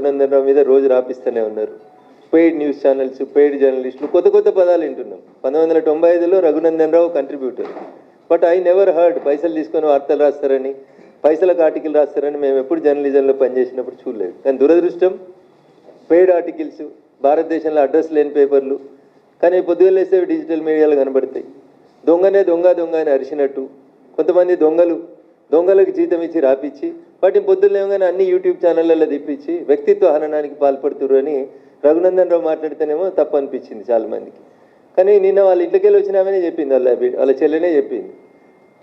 జగనందన్ రావు మీద రోజు రాపిస్తూనే ఉన్నారు. పెయిడ్ న్యూస్ ఛానల్స్ పెయిడ్ జర్నలిస్టులు కొత్త కొత్త పదాలు వింటున్నాం. పంతొమ్మిది వందల తొంభై ఐదులో Raghunandan Rao contributor but I never heard పైసలు తీసుకొని వార్తలు రాస్తారని పైసలకు ఆర్టికల్ రాస్తారని మేము ఎప్పుడు జర్నలిజంలో పనిచేసినప్పుడు చూడలేదు. కానీ దురదృష్టం పెయిడ్ ఆర్టికల్స్ భారతదేశంలో అడ్రస్ లేని పేపర్లు కానీ పొద్దుగా డిజిటల్ మీడియాలో కనబడతాయి. దొంగనే దొంగ దొంగ అని అరిచినట్టు కొంతమంది దొంగలు దొంగలకు జీతం ఇచ్చి రాపిచ్చి వాటిని పొద్దున్న అన్ని యూట్యూబ్ ఛానళ్ళల్లో తిప్పించి వ్యక్తిత్వ హననానికి పాల్పడుతురు అని రఘునందన్ రావు మాట్లాడితేనేమో తప్పు అనిపించింది చాలా మందికి కానీ నిన్న వాళ్ళ ఇంటికి వెళ్ళి వచ్చినామనే చెప్పింది వాళ్ళ వాళ్ళ చెల్లెనే చెప్పింది.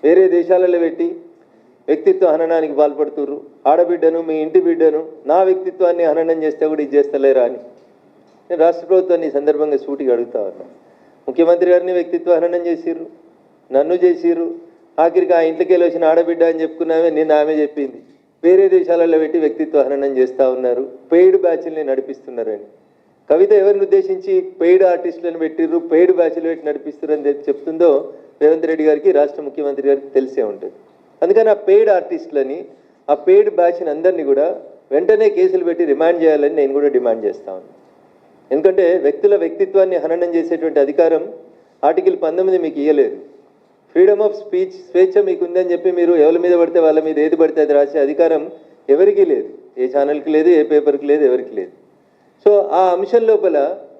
వేరే దేశాలలో పెట్టి వ్యక్తిత్వ హననానికి పాల్పడుతుర్రు. ఆడబిడ్డను మీ ఇంటి బిడ్డను నా వ్యక్తిత్వాన్ని హననం చేస్తే కూడా ఇది చేస్తలేరా అని. నేను రాష్ట్ర ప్రభుత్వాన్ని ఈ సందర్భంగా సూటిగా అడుగుతా ఉన్నా. ముఖ్యమంత్రి గారిని వ్యక్తిత్వ హననం చేసిర్రు నన్ను చేసిర్రు ఆఖరికి ఆ ఇంట్లోకి వెళ్ళి వచ్చిన ఆడబిడ్డ అని చెప్పుకున్నామే నిన్న ఆమె చెప్పింది. వేరే దేశాలలో పెట్టి వ్యక్తిత్వ హననం చేస్తూ ఉన్నారు. పెయిడ్ బ్యాచ్ల్ని నడిపిస్తున్నారని. కవిత ఎవరిని ఉద్దేశించి పెయిడ్ ఆర్టిస్టులను పెట్టిర్రు పెయిడ్ బ్యాచ్లు పెట్టి నడిపిస్తున్నారని చెప్తుందో రేవంత్ రెడ్డి గారికి రాష్ట్ర ముఖ్యమంత్రి గారికి తెలిసే ఉంటుంది. అందుకని ఆ పెయిడ్ ఆర్టిస్టులని ఆ పెయిడ్ బ్యాచ్ని అందరినీ కూడా వెంటనే కేసులు పెట్టి రిమాండ్ చేయాలని నేను కూడా డిమాండ్ చేస్తా ఉన్నాను ఎందుకంటే వ్యక్తుల వ్యక్తిత్వాన్ని హననం చేసేటువంటి అధికారం ఆర్టికల్ పంతొమ్మిది మీకు ఇవ్వలేదు ఫ్రీడమ్ ఆఫ్ స్పీచ్ స్వేచ్ఛ మీకు ఉందని చెప్పి మీరు ఎవరి మీద పడితే వాళ్ళ మీద ఏది పడితే అది రాసే అధికారం ఎవరికీ లేదు. ఏ ఛానల్కి లేదు ఏ పేపర్కి లేదు ఎవరికి లేదు. సో ఆ అంశం లోపల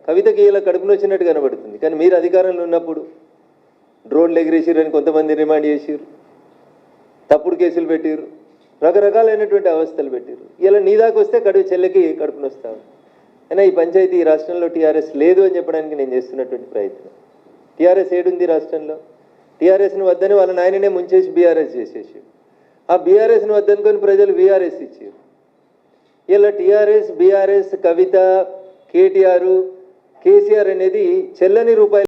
కవితకి ఇలా కడుపున వచ్చినట్టు కనబడుతుంది. కానీ మీరు అధికారంలో ఉన్నప్పుడు డ్రోన్లు ఎగిరేసిరని కొంతమంది రిమాండ్ చేసిర్రు. తప్పుడు కేసులు పెట్టిర్రు. రకరకాలైనటువంటి అవస్థలు పెట్టిర్రు. ఇలా నీ దాకా వస్తే కడుపు చెల్లెకి కడుపును వస్తావు అయినా ఈ పంచాయతీ ఈ రాష్ట్రంలో టీఆర్ఎస్ లేదు అని చెప్పడానికి నేను చేస్తున్నటువంటి ప్రయత్నం. టీఆర్ఎస్ ఏడుంది రాష్ట్రంలో? టీఆర్ఎస్ని వద్దని వాళ్ళ నాయననే ముంచేసి బీఆర్ఎస్ చేసేసి ఆ బీఆర్ఎస్ని వద్దనుకొని ప్రజలు బీఆర్ఎస్ ఇచ్చారు. ఇలా TRS BRS Kavitha KTR KCR అనేది చెల్లని రూపాయలు